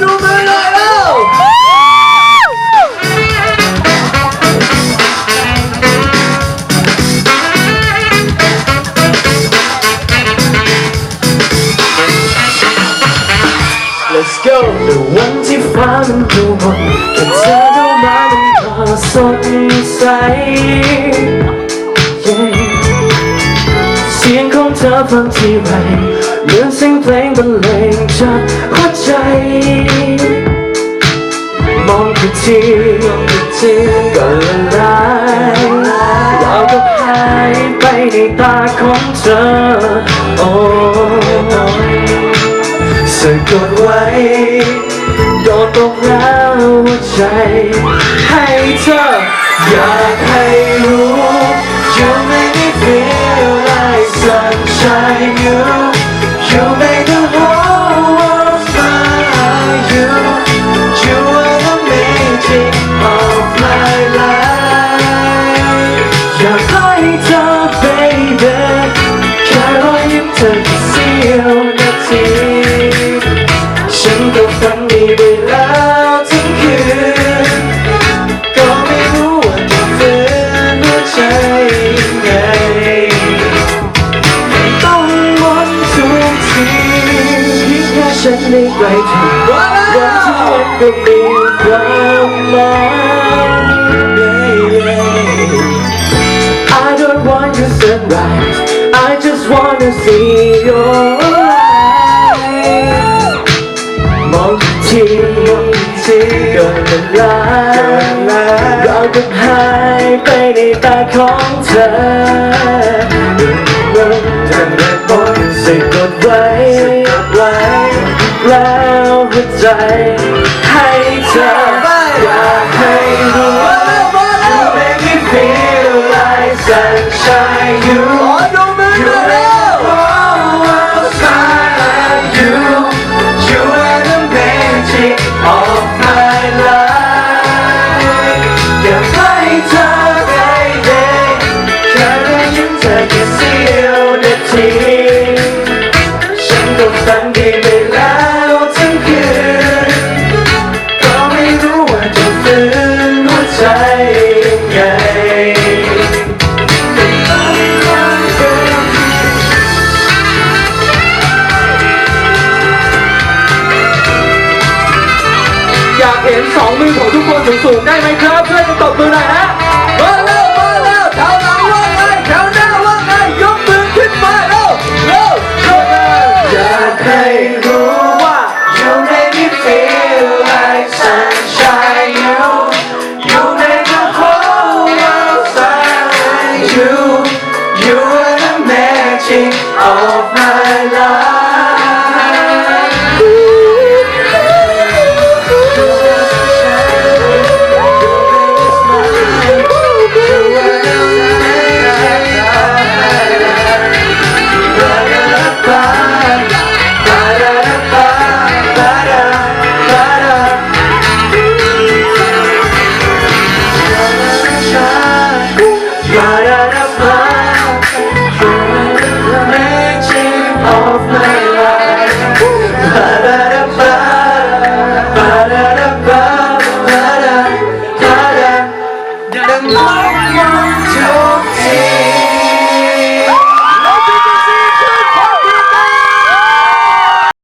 ดูมือหน่อยแล้ว Let's go แต่วันที่ฟ้ามันดูหมดแค่เธอเข้ามามันก็สดใส เสียงของเธอฟังทีไรเหมือนเสียงเพลงบรรเลงจากหัวใจ มองกี่ทีมองกี่ทีก็ละลายเราก็หายไปในตาของเธอ โอ้สะกดไว้โดนตกแล้วหัวใจ ให้เธออยากให้รู้ วันที่มันก็มีความหมาย baby I don't want your sunrise I just wanna see your light มองทีทีก็ละลายเราก็หายไปในตาของเธอ แล้วหัวใจ ให้เธออยากให้รู้ You make me feel like sunshine You ขอดูมือหน่อยแล้ว You, you are the magic of อยากเห็นสองมือของทุกคนสูงๆได้ไหมครับช่วยกันตบมือหน่อยนะ